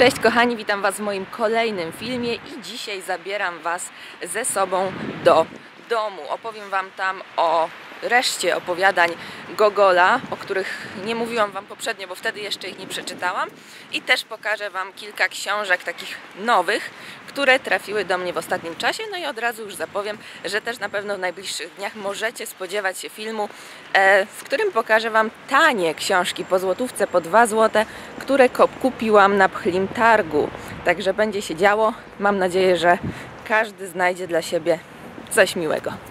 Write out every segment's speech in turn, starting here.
Cześć kochani, witam Was w moim kolejnym filmie i dzisiaj zabieram Was ze sobą do domu. Opowiem Wam tam o reszcie opowiadań Gogola, o których nie mówiłam Wam poprzednio, bo wtedy jeszcze ich nie przeczytałam i też pokażę Wam kilka książek takich nowych, które trafiły do mnie w ostatnim czasie. No i od razu już zapowiem, że też na pewno w najbliższych dniach możecie spodziewać się filmu, e, w którym pokażę Wam tanie książki po złotówce, po 2 złote, które kupiłam na Pchlim Targu. Także będzie się działo. Mam nadzieję, że każdy znajdzie dla siebie coś miłego.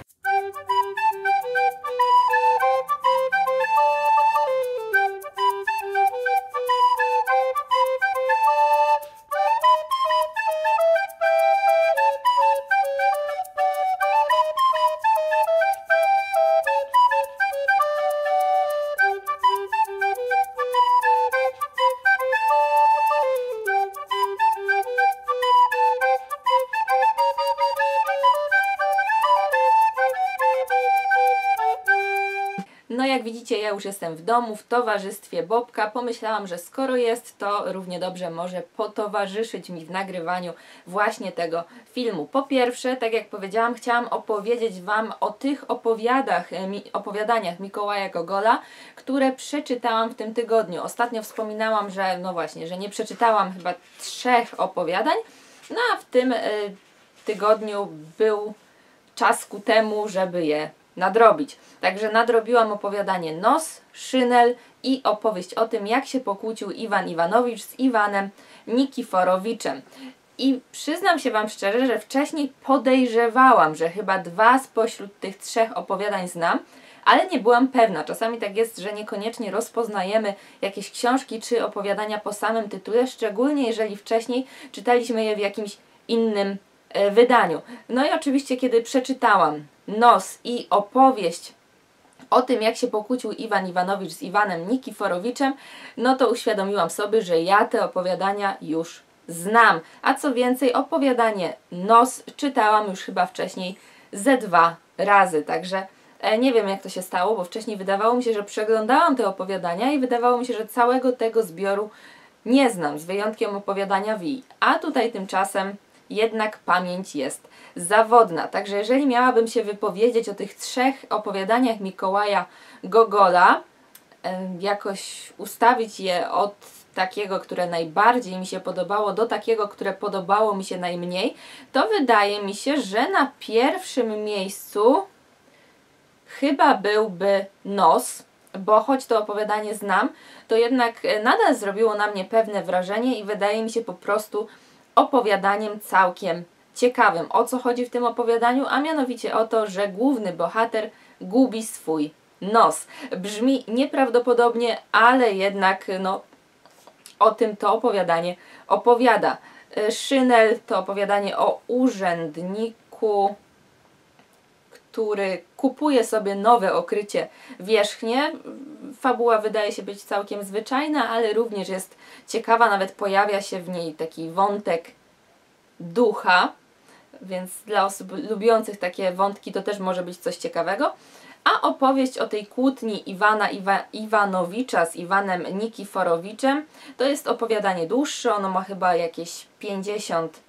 Widzicie, ja już jestem w domu, w towarzystwie Bobka. Pomyślałam, że skoro jest, to równie dobrze może potowarzyszyć mi w nagrywaniu właśnie tego filmu. Po pierwsze, tak jak powiedziałam, chciałam opowiedzieć Wam o tych opowiadach, e, opowiadaniach Mikołaja Gogola, które przeczytałam w tym tygodniu. Ostatnio wspominałam, że no właśnie, że nie przeczytałam chyba trzech opowiadań, no a w tym y, tygodniu był czas ku temu, żeby je nadrobić. Także nadrobiłam opowiadanie Nos, Szynel i opowieść o tym, jak się pokłócił Iwan Iwanowicz z Iwanem Nikiforowiczem. I przyznam się Wam szczerze, że wcześniej podejrzewałam, że chyba dwa spośród tych trzech opowiadań znam, ale nie byłam pewna. Czasami tak jest, że niekoniecznie rozpoznajemy jakieś książki czy opowiadania po samym tytule, szczególnie jeżeli wcześniej czytaliśmy je w jakimś innym e, wydaniu. No i oczywiście, kiedy przeczytałam Nos i opowieść o tym, jak się pokłócił Iwan Iwanowicz z Iwanem Nikiforowiczem, no to uświadomiłam sobie, że ja te opowiadania już znam. A co więcej, opowiadanie Nos czytałam już chyba wcześniej ze dwa razy, także e, nie wiem jak to się stało, bo wcześniej wydawało mi się, że przeglądałam te opowiadania i wydawało mi się, że całego tego zbioru nie znam, z wyjątkiem opowiadania Wi. A tutaj tymczasem jednak pamięć jest zawodna. Także jeżeli miałabym się wypowiedzieć o tych trzech opowiadaniach Mikołaja Gogola, jakoś ustawić je od takiego, które najbardziej mi się podobało, do takiego, które podobało mi się najmniej, to wydaje mi się, że na pierwszym miejscu chyba byłby Nos, bo choć to opowiadanie znam, to jednak nadal zrobiło na mnie pewne wrażenie i wydaje mi się po prostu opowiadaniem całkiem ciekawym. O co chodzi w tym opowiadaniu? A mianowicie o to, że główny bohater gubi swój nos. Brzmi nieprawdopodobnie, ale jednak no, o tym to opowiadanie opowiada. Szynel to opowiadanie o urzędniku, który kupuje sobie nowe okrycie wierzchnie. Fabuła wydaje się być całkiem zwyczajna, ale również jest ciekawa, nawet pojawia się w niej taki wątek ducha, więc dla osób lubiących takie wątki to też może być coś ciekawego. A opowieść o tej kłótni Iwana Iwa Iwanowicza z Iwanem Nikiforowiczem to jest opowiadanie dłuższe, ono ma chyba jakieś 50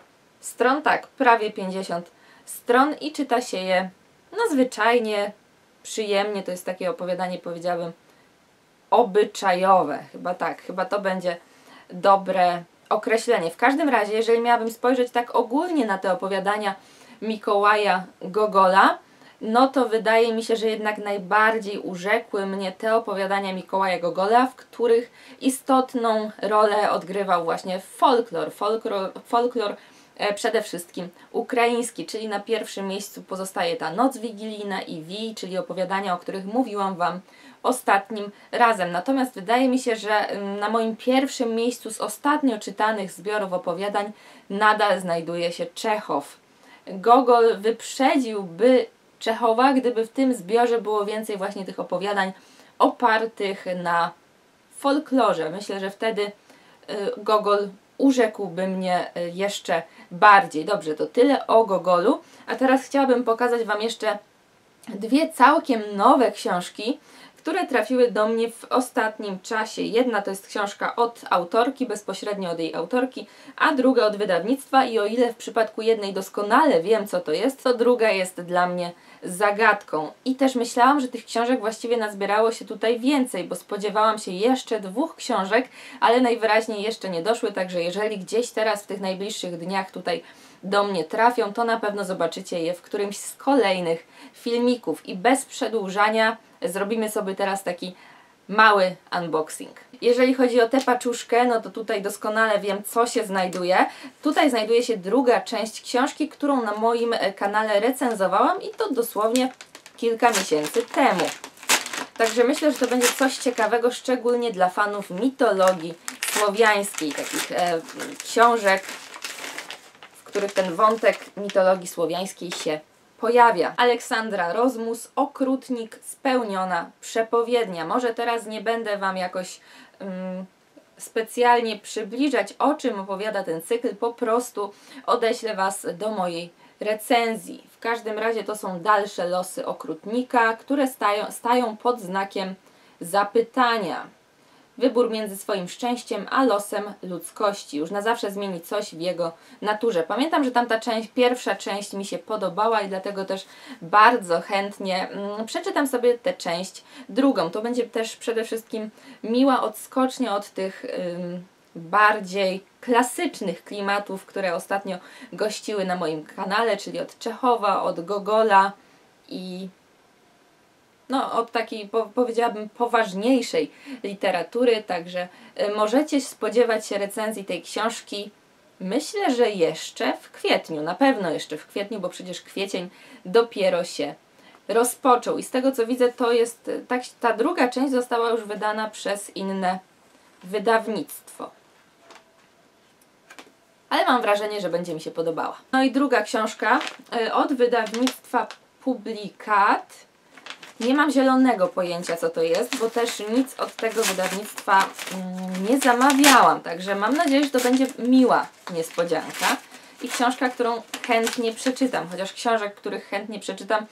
stron, tak, prawie 50 stron i czyta się je no zwyczajnie, przyjemnie, to jest takie opowiadanie powiedziałabym obyczajowe, chyba tak, chyba to będzie dobre określenie. W każdym razie, jeżeli miałabym spojrzeć tak ogólnie na te opowiadania Mikołaja Gogola, no to wydaje mi się, że jednak najbardziej urzekły mnie te opowiadania Mikołaja Gogola, w których istotną rolę odgrywał właśnie folklor. Folklor, folklor przede wszystkim ukraiński, czyli na pierwszym miejscu pozostaje ta Noc Wigilijna i Wi, czyli opowiadania, o których mówiłam Wam ostatnim razem. Natomiast wydaje mi się, że mm, na moim pierwszym miejscu z ostatnio czytanych zbiorów opowiadań nadal znajduje się Czechow. Gogol wyprzedziłby Czechowa, gdyby w tym zbiorze było więcej właśnie tych opowiadań opartych na folklorze. Myślę, że wtedy y, Gogol urzekłby mnie y, jeszcze bardziej. Dobrze, to tyle o Gogolu. A teraz chciałabym pokazać Wam jeszcze dwie całkiem nowe książki, które trafiły do mnie w ostatnim czasie. Jedna to jest książka od autorki, bezpośrednio od jej autorki, a druga od wydawnictwa i o ile w przypadku jednej doskonale wiem co to jest, to druga jest dla mnie zagadką. I też myślałam, że tych książek właściwie nazbierało się tutaj więcej, bo spodziewałam się jeszcze dwóch książek, ale najwyraźniej jeszcze nie doszły, także jeżeli gdzieś teraz w tych najbliższych dniach tutaj do mnie trafią, to na pewno zobaczycie je w którymś z kolejnych filmików. I bez przedłużania zrobimy sobie teraz taki mały unboxing. Jeżeli chodzi o tę paczuszkę, no to tutaj doskonale wiem, co się znajduje. Tutaj znajduje się druga część książki, którą na moim kanale recenzowałam i to dosłownie kilka miesięcy temu. Także myślę, że to będzie coś ciekawego, szczególnie dla fanów mitologii słowiańskiej, takich e, książek, których ten wątek mitologii słowiańskiej się pojawia. Aleksandra Rozmus, okrutnik, spełniona przepowiednia. Może teraz nie będę Wam jakoś um, specjalnie przybliżać, o czym opowiada ten cykl, po prostu odeślę Was do mojej recenzji. W każdym razie to są dalsze losy okrutnika, które stają, stają pod znakiem zapytania. Wybór między swoim szczęściem a losem ludzkości. Już na zawsze zmieni coś w jego naturze. Pamiętam, że tamta część, pierwsza część mi się podobała i dlatego też bardzo chętnie mm, przeczytam sobie tę część drugą. To będzie też przede wszystkim miła odskocznia od tych bardziej klasycznych klimatów, które ostatnio gościły na moim kanale, czyli od Czechowa, od Gogola i no, od takiej, po, powiedziałabym, poważniejszej literatury, także y, możecie spodziewać się recenzji tej książki. Myślę, że jeszcze w kwietniu, na pewno jeszcze w kwietniu, bo przecież kwiecień dopiero się rozpoczął. I z tego co widzę, to jest y, tak, ta druga część została już wydana przez inne wydawnictwo. Ale mam wrażenie, że będzie mi się podobała. No i druga książka y, od wydawnictwa Publikat nie mam zielonego pojęcia, co to jest, bo też nic od tego wydawnictwa mm, nie zamawiałam, także mam nadzieję, że to będzie miła niespodzianka i książka, którą chętnie przeczytam, chociaż książek, których chętnie przeczytam,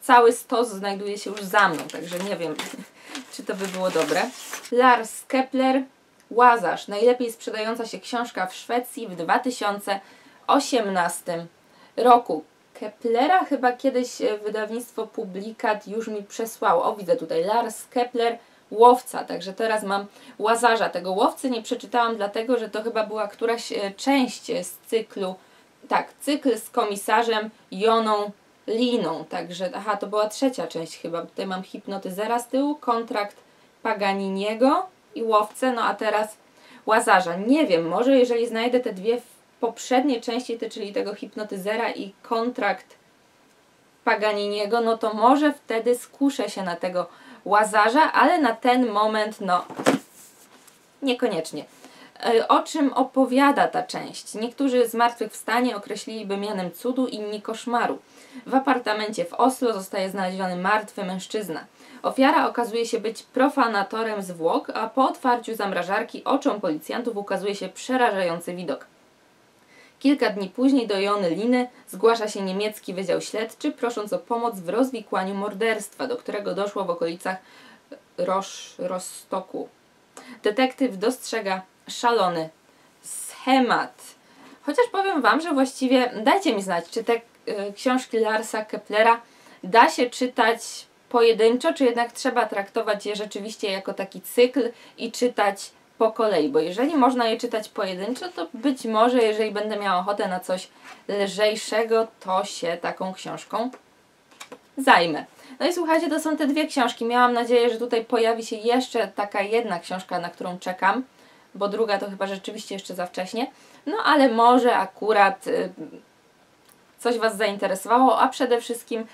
cały stos znajduje się już za mną, także nie wiem, czy to by było dobre. Lars Kepler, Łazarz, najlepiej sprzedająca się książka w Szwecji w 2018 roku. Keplera chyba kiedyś e, wydawnictwo Publikat już mi przesłało. O, widzę tutaj Lars Kepler, Łowca, także teraz mam Łazarza. Tego Łowcy nie przeczytałam dlatego, że to chyba była któraś e, część z cyklu, tak, cykl z komisarzem Joną Liną, także, aha, to była trzecia część chyba, tutaj mam Hipnotyzera z tyłu, kontrakt Paganiniego i Łowcę, no a teraz Łazarza. Nie wiem, może jeżeli znajdę te dwie poprzednie części, czyli tego hipnotyzera i kontrakt Paganiniego, no to może wtedy skuszę się na tego Łazarza, ale na ten moment, no, niekoniecznie. E, o czym opowiada ta część? Niektórzy zmartwychwstanie określiliby mianem cudu, inni koszmaru. W apartamencie w Oslo zostaje znaleziony martwy mężczyzna. Ofiara okazuje się być profanatorem zwłok, a po otwarciu zamrażarki oczom policjantów ukazuje się przerażający widok. Kilka dni później do Jony Liny zgłasza się niemiecki Wydział Śledczy, prosząc o pomoc w rozwikłaniu morderstwa, do którego doszło w okolicach Rosz, Rostoku. Detektyw dostrzega szalony schemat. Chociaż powiem Wam, że właściwie dajcie mi znać, czy te y, książki Larsa Keplera da się czytać pojedynczo, czy jednak trzeba traktować je rzeczywiście jako taki cykl i czytać po kolei, bo jeżeli można je czytać pojedynczo, to być może jeżeli będę miała ochotę na coś lżejszego, to się taką książką zajmę. No i słuchajcie, to są te dwie książki. Miałam nadzieję, że tutaj pojawi się jeszcze taka jedna książka, na którą czekam, bo druga to chyba rzeczywiście jeszcze za wcześnie. No ale może akurat y, coś Was zainteresowało, a przede wszystkim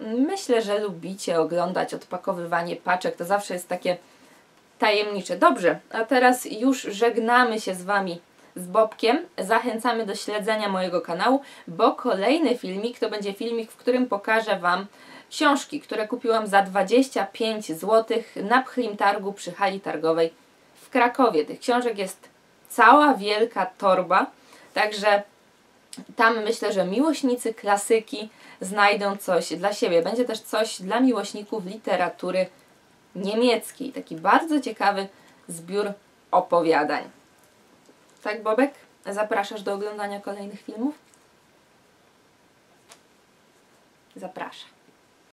myślę, że lubicie oglądać odpakowywanie paczek. To zawsze jest takie tajemnicze. Dobrze, a teraz już żegnamy się z Wami z Bobkiem. Zachęcamy do śledzenia mojego kanału, bo kolejny filmik to będzie filmik, w którym pokażę Wam książki, które kupiłam za 25 zł na Pchlim Targu przy hali targowej w Krakowie. Tych książek jest cała wielka torba, także tam myślę, że miłośnicy klasyki znajdą coś dla siebie. Będzie też coś dla miłośników literatury niemieckiej. Taki bardzo ciekawy zbiór opowiadań. Tak, Bobek? Zapraszasz do oglądania kolejnych filmów? Zapraszam.